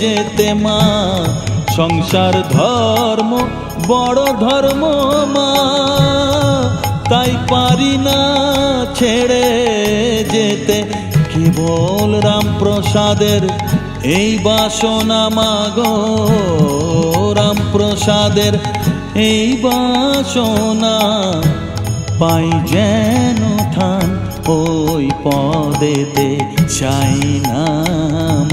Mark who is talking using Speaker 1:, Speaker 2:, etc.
Speaker 1: যেতে মা। সংসার ধর্ম, বড় ধর্ম মা। তাই পারি না ছেড়ে যেতে। কেবল রামপ্রসাদের এই বাসনা মাগো। রামপ্রসাদের এই বাসনা পাই যেন থান ওই পদেতে। চাই না